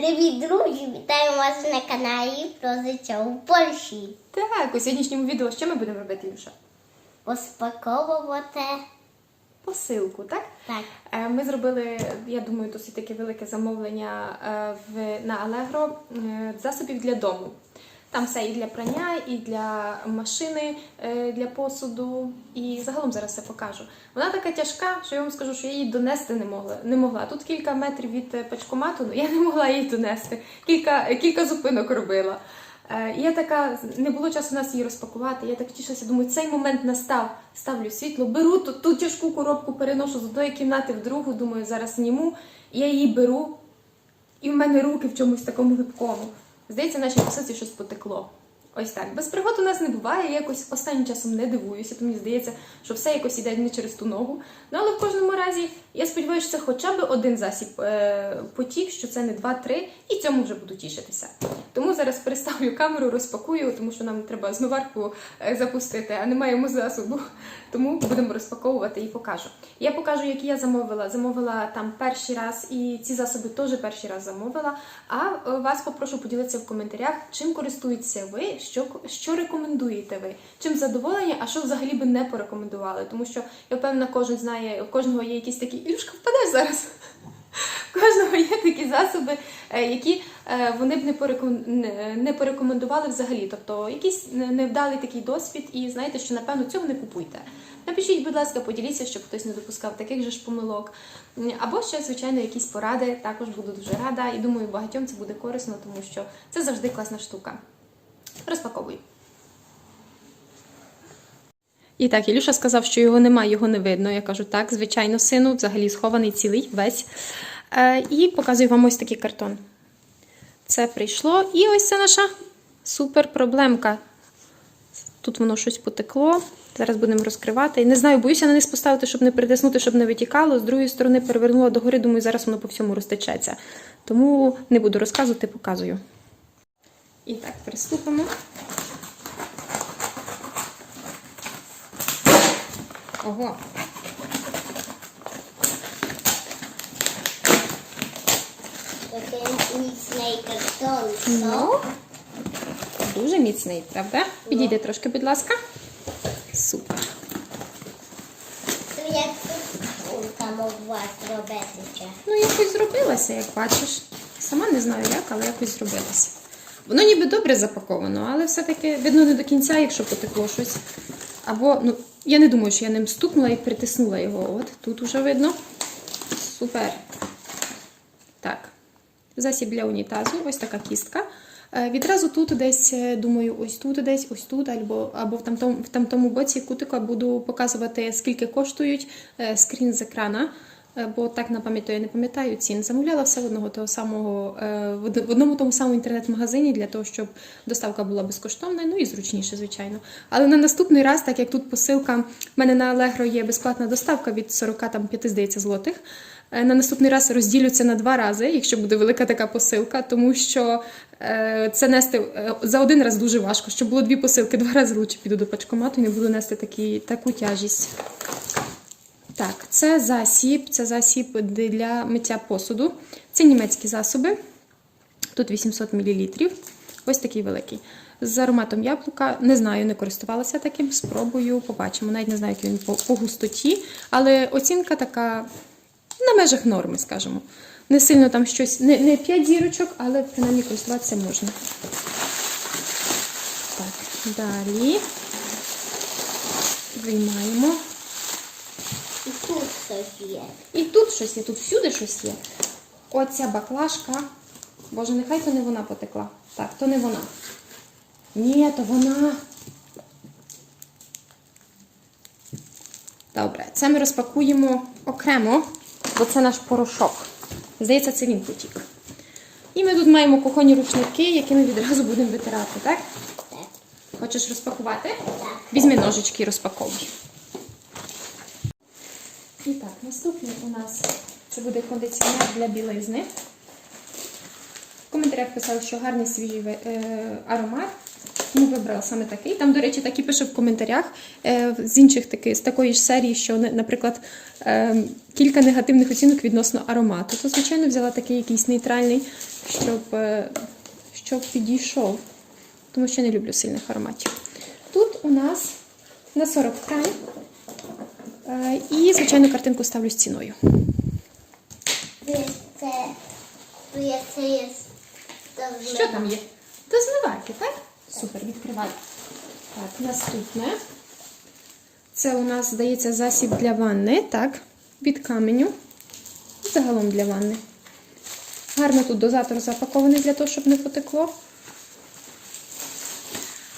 Привіт, друзі! Вітаю вас на каналі про життя у Польщі. Так, у сьогоднішньому відео що ми будемо робити, Юша? Розпаковувати. Посилку, так? Так. Е, Ми зробили, я думаю, досить таке велике замовлення е, в, на Allegro е, засобів для дому. Там все і для прання, і для машини, е, для посуду, і загалом зараз все покажу. Вона така тяжка, що я вам скажу, що я її донести не могла. Не могла. Тут кілька метрів від е, пачкомату, ну я не могла її донести. Кілька, кілька зупинок робила. Е, І я така, не було часу нас її розпакувати. Я так тішилася, думаю, цей момент настав. Ставлю світло, беру ту, ту тяжку коробку, переношу з одної кімнати в другу, думаю, зараз зніму. Я її беру, і в мене руки в чомусь такому липкому. Здається, нашій посилці щось потекло. Ось так. Без пригод у нас не буває, я якось останнім часом не дивуюся, то мені здається, що все якось іде не через ту ногу. Ну але в кожному разі я сподіваюся, що це хоча б один засіб е, потік, що це не два-три, і цьому вже буду тішитися. Тому зараз переставлю камеру, розпакую, тому що нам треба змиварку е, запустити, а не маємо засобу. Тому будемо розпаковувати і покажу. Я покажу, які я замовила. Замовила там перший раз, і ці засоби теж перший раз замовила. А е, вас попрошу поділитися в коментарях, чим користуєтеся ви, що, що рекомендуєте ви, чим задоволені, а що взагалі би не порекомендували. Тому що я впевнена, кожен знає, у кожного є якісь такі Ілюшка, впадеш зараз. У кожного є такі засоби, е, які е, вони б не пореком- не- не порекомендували взагалі. Тобто якийсь невдалий такий досвід, і знаєте, що напевно цього не купуйте. Напишіть, будь ласка, поділіться, щоб хтось не допускав таких же ж помилок. Або ще, звичайно, якісь поради. Також буду дуже рада. І думаю, багатьом це буде корисно, тому що це завжди класна штука. Розпаковую. І так, Ілюша сказав, що його немає, його не видно. Я кажу, так, звичайно, сину, взагалі схований цілий весь. Е, і показую вам ось такий картон. Це прийшло. І ось це наша супер проблемка. Тут воно щось потекло. Зараз будемо розкривати. Не знаю, боюся на низ поставити, щоб не притиснути, щоб не витікало. З другої сторони перевернула догори, думаю, зараз воно по всьому розтечеться. Тому не буду розказувати, показую. І так, приступимо. Ого. Міцний картон. Ну, дуже міцний, правда? Підійди трошки, будь ласка. Супер. То як тут там у вас? Ну, якось зробилася, як бачиш. Сама не знаю як, але якось зробилася. Воно ніби добре запаковано, але все-таки видно не до кінця, якщо потекло щось. Або, ну, я не думаю, що я ним стукнула і притиснула його. От тут уже видно. Супер. Так. Засіб для унітазу, ось така кістка. Е, Відразу тут десь, е, думаю, ось тут десь, ось тут, або, або в, тамтому, в тамтому боці кутика буду показувати, скільки коштують е, скрін з екрана. Е, Бо так на пам'ять я не пам'ятаю цін. Замовляла все одного того самого е, в од- одному тому самому інтернет-магазині для того, щоб доставка була безкоштовна, ну і зручніше, звичайно. Але на наступний раз, так як тут посилка, в мене на Allegro є безплатна доставка від 45, здається, злотих. Е, На наступний раз розділю це на два рази, якщо буде велика така посилка, тому що це нести за один раз дуже важко. Щоб було дві посилки, два рази лучше піду до пачкомату і не буду нести такі, таку тяжість. Так, це засіб, це засіб для миття посуду. Це німецькі засоби. Тут 800 мл. Ось такий великий. З ароматом яблука. Не знаю, не користувалася таким. Спробую, побачимо. Навіть не знаю, який він по, по густоті. Але оцінка така на межах норми, скажімо. Не сильно там щось, не, не 5 зірочок, але принаймні користуватися можна. Так, далі виймаємо. І тут щось є. І тут щось є, тут всюди щось є. Оця баклажка. Боже, нехай то не вона потекла. Так, то не вона. Ні, то вона. Добре, це ми розпакуємо окремо, бо це наш порошок. Здається, це він потік. І ми тут маємо кухонні рушники, які ми відразу будемо витирати, так? Так. Хочеш розпакувати? Так. Візьми ножички і розпаковуй. І так, наступний у нас це буде кондиціонер для білизни. В коментарях писали, що гарний свіжий е, аромат. Тому вибрала саме такий. Там, до речі, так і пише в коментарях е, з інших таки, з такої ж серії, що, наприклад, е, кілька негативних оцінок відносно аромату. То, звичайно, взяла такий якийсь нейтральний, щоб, щоб підійшов. Тому що не люблю сильних ароматів. Тут у нас на 40 грам. Е, І, звичайно, картинку ставлю з ціною. Що там є? До змивайки, так? Супер, відкривай. Так, наступне. Це у нас, здається, засіб для ванни, так, від каменю. Загалом для ванни. Гарно тут дозатор запакований для того, щоб не потекло.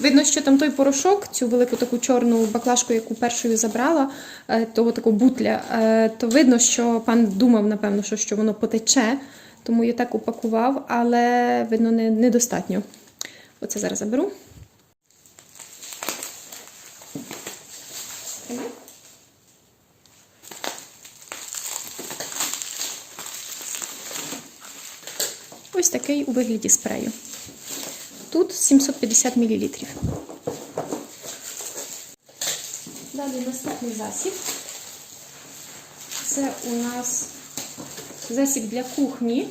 Видно, що там той порошок, цю велику таку чорну баклажку, яку першою забрала, е, того такого бутля, е, то видно, що пан думав, напевно, що, що воно потече, тому я так упакував, але видно, не, недостатньо. Оце зараз заберу. Ось такий у вигляді спрею. Тут 750 мл. Далі наступний засіб. Це у нас засіб для кухні.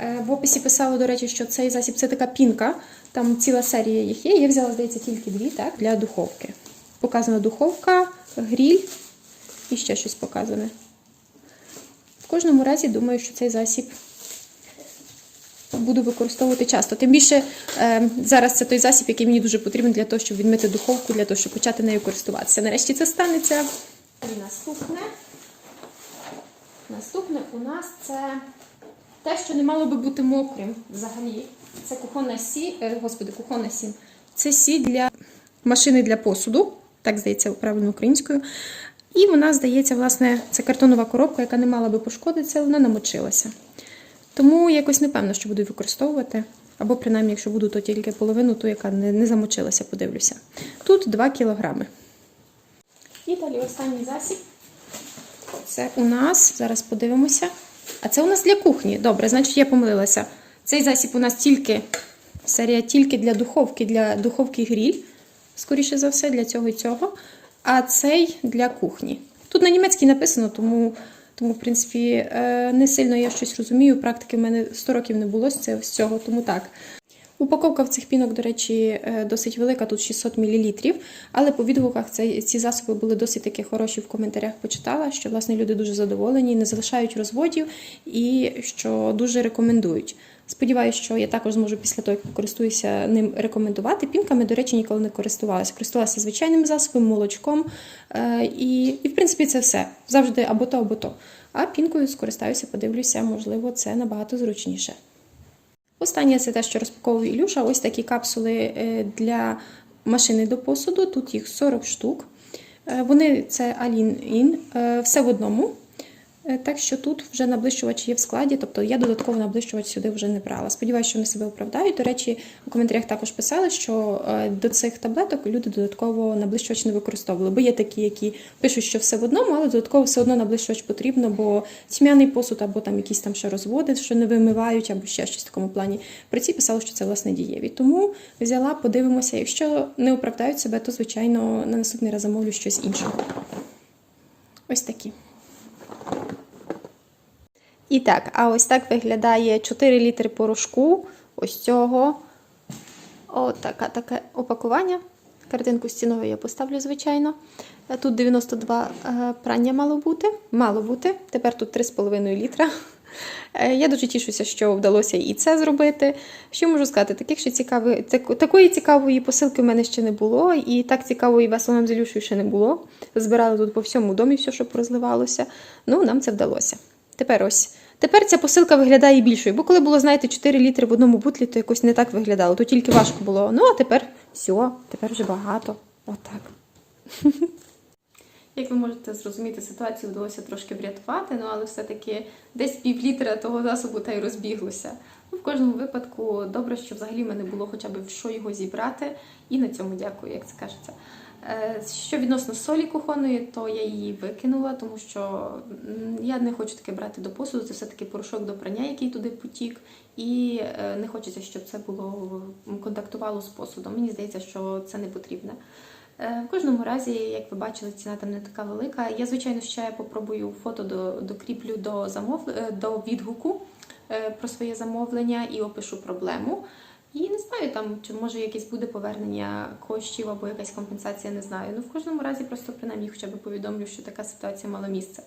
Е, В описі писало, до речі, що цей засіб це така пінка. Там ціла серія їх є. Я взяла, здається, тільки дві, так, для духовки. Показана духовка, гріль і ще щось показане. В кожному разі думаю, що цей засіб буду використовувати часто. Тим більше е, зараз це той засіб, який мені дуже потрібен для того, щоб відмити духовку, для того, щоб почати нею користуватися. Нарешті це станеться. І наступне. Наступне у нас це те, що не мало би бути мокрим взагалі. Це кухонна сі, е, господи, кухонна сім. Це сі для машини для посуду, так здається, правильно українською. І вона, здається, власне, це картонова коробка, яка не мала би пошкодитися, вона намочилася. Тому якось не певно, що буду використовувати. Або, принаймні, якщо буду, то тільки половину, ту, яка не, не замочилася, подивлюся. Тут 2 кілограми. І далі останній засіб. Це у нас, зараз подивимося. А це у нас для кухні. Добре, значить я помилилася. Цей засіб у нас тільки серія тільки для духовки, для духовки гріль, скоріше за все, для цього і цього. А цей для кухні. Тут на німецькій написано, тому, тому в принципі, е, не сильно я щось розумію. Практики в мене 100 років не було з цього- тому так. Упаковка в цих пінок, до речі, е, досить велика, тут 600 мл, але по відгуках це, ці засоби були досить такі хороші в коментарях. Почитала, що власне люди дуже задоволені, не залишають розводів і що дуже рекомендують. Сподіваюся, що я також зможу після того, як користуюся ним рекомендувати. Пінками, до речі, ніколи не користувалася. Користувалася звичайним засобом, молочком. Е, і, і, в принципі, це все. Завжди або то, або то. А пінкою скористаюся, подивлюся, можливо, це набагато зручніше. Останнє це те, що розпаковує Ілюша. Ось такі капсули е, для машини до посуду. Тут їх 40 штук. Е, Вони це е, все в одному. Е, Так що тут вже наблищувач є в складі, тобто я додатково наблищувач сюди вже не брала. Сподіваюся, що вони себе оправдають. До речі, у коментарях також писали, що е, до цих таблеток люди додатково наблищувач не використовували. Бо є такі, які пишуть, що все в одному, але додатково все одно наблищувач потрібно, бо тьмяний посуд або там якісь там ще розводи, що не вимивають, або ще щось в такому плані. При цій писали, що це власне дієві. Тому взяла, подивимося. Якщо не оправдають себе, то звичайно на наступний раз замовлю щось інше. Ось такі. І так, а ось так виглядає 4 літри порошку. Ось цього. Ось таке, таке опакування. Картинку стінову я поставлю, звичайно. Е, Тут 92 е, прання мало бути. Мало бути. Тепер тут 3,5 літра. Е, Я дуже тішуся, що вдалося і це зробити. Що можу сказати? Таких ще цікаві, такої цікавої посилки в мене ще не було, і так цікавої весело нам з Ілюшею ще не було. Збирали тут по всьому домі все, що розливалося. Ну, нам це вдалося. Тепер ось. Тепер ця посилка виглядає більшою, бо коли було, знаєте, 4 літри в одному бутлі, то якось не так виглядало, то тільки важко було. Ну, а тепер все, тепер вже багато. Отак. Як ви можете зрозуміти, ситуацію вдалося трошки врятувати, ну але все-таки десь пів літра того засобу та й розбіглося. Ну, в кожному випадку добре, що взагалі мене було хоча б що його зібрати, і на цьому дякую, як це кажеться. Е, Що відносно солі кухонної, то я її викинула, тому що я не хочу таке брати до посуду. Це все-таки порошок до прання, який туди потік, і е, не хочеться, щоб це було контактувало з посудом. Мені здається, що це не потрібно. Е, В кожному разі, як ви бачили, ціна там не така велика. Я, звичайно, ще попробую фото до, докріплю до замов... до відгуку про своє замовлення і опишу проблему. І не знаю, там чи може якесь буде повернення коштів або якась компенсація, не знаю. Ну в кожному разі просто принаймні хоча б повідомлю, що така ситуація мала місце.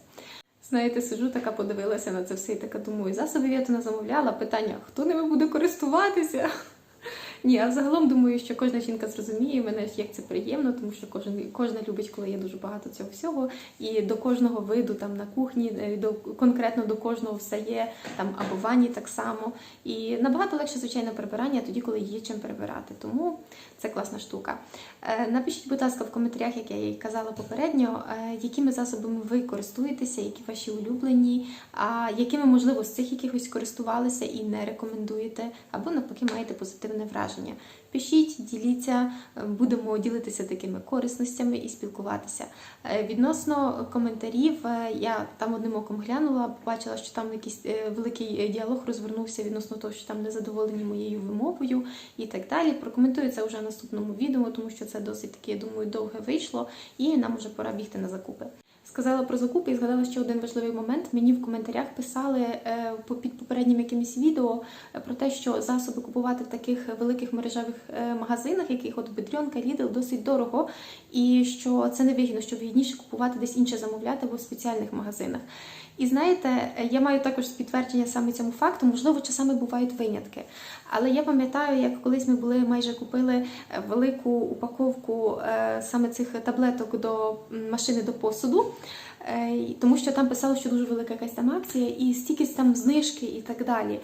Знаєте, сижу, така, подивилася на це все і така думаю, засоби я то не замовляла. Питання, хто ними буде користуватися? Ні, а загалом думаю, що кожна жінка зрозуміє мене, як це приємно, тому що кожен, кожна любить, коли є дуже багато цього всього. І до кожного виду там на кухні, е, до конкретно до кожного все є, там або ванні так само. І набагато легше, звичайно, прибирання тоді, коли є чим прибирати. Тому це класна штука. Е, Напишіть, будь ласка, в коментарях, як я і казала попередньо, е, якими засобами ви користуєтеся, які ваші улюблені, а якими, можливо, з цих якихось користувалися і не рекомендуєте, або навпаки маєте позитивне враження. Пишіть, діліться, е, будемо ділитися такими корисностями і спілкуватися. Е, Відносно коментарів, е, я там одним оком глянула, побачила, що там якийсь великий діалог розвернувся відносно того, що там незадоволені моєю вимовою і так далі. Прокоментую це вже в наступному відео, тому що це досить таки, я думаю, довге вийшло, і нам вже пора бігти на закупи. Сказала про закупи і згадала ще один важливий момент. Мені в коментарях писали е, під попереднім якимось відео е, про те, що засоби купувати в таких великих мережевих е, магазинах, яких от Бедрьонка, Лідл, досить дорого, і що це не вигідно, що вигідніше купувати десь інше замовляти або в спеціальних магазинах. І знаєте, я маю також підтвердження саме цьому факту. Можливо, часами бувають винятки. Але я пам'ятаю, як колись ми були майже купили е, велику упаковку е, саме цих таблеток до машини до посуду. Е, Тому що там писало, що дуже велика якась там акція, і стільки там знижки і так далі.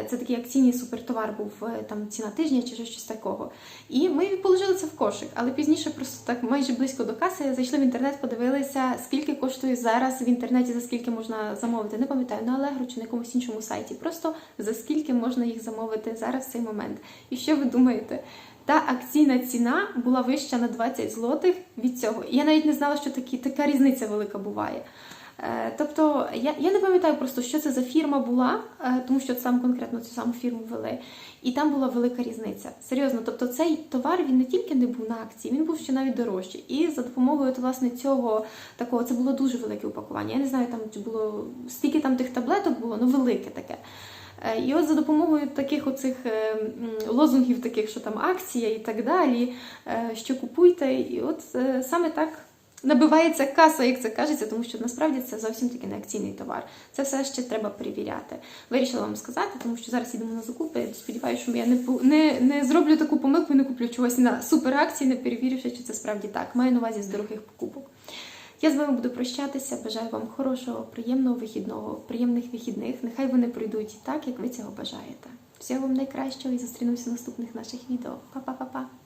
Е, Це такий акційний супертовар був е, там ціна тижня чи щось такого. І ми положили це в кошик, але пізніше просто так майже близько до каси зайшли в інтернет, подивилися, скільки коштує зараз в інтернеті, за скільки можна замовити. Не пам'ятаю, на Allegro чи на якомусь іншому сайті. Просто за скільки можна їх замовити зараз в цей момент. І що ви думаєте? Та акційна ціна була вища на 20 злотих від цього. І я навіть не знала, що такі, така різниця велика буває. Е, Тобто я, я не пам'ятаю просто, що це за фірма була, е, тому що сам конкретно цю саму фірму вели. І там була велика різниця. Серйозно, тобто цей товар він не тільки не був на акції, він був ще навіть дорожчий. І за допомогою от, власне цього такого це було дуже велике упакування. Я не знаю, там було стільки там тих таблеток було, ну велике таке. Е, І от за допомогою таких оцих е, лозунгів, таких, що там акція і так далі, е, що купуйте, і от саме так набивається каса, як це кажеться, тому що насправді це зовсім таки не акційний товар. Це все ще треба перевіряти. Вирішила вам сказати, тому що зараз їдемо на закупи. Сподіваюся, що я не, не, не зроблю таку помилку і не куплю чогось на суперакції, не перевіривши, чи це справді так. Маю на увазі з дорогих покупок. Я з вами буду прощатися. Бажаю вам хорошого, приємного вихідного, приємних вихідних. Нехай вони пройдуть так, як ви цього бажаєте. Всього вам найкращого і зустрінуся в наступних наших відео. Па-па-па-па!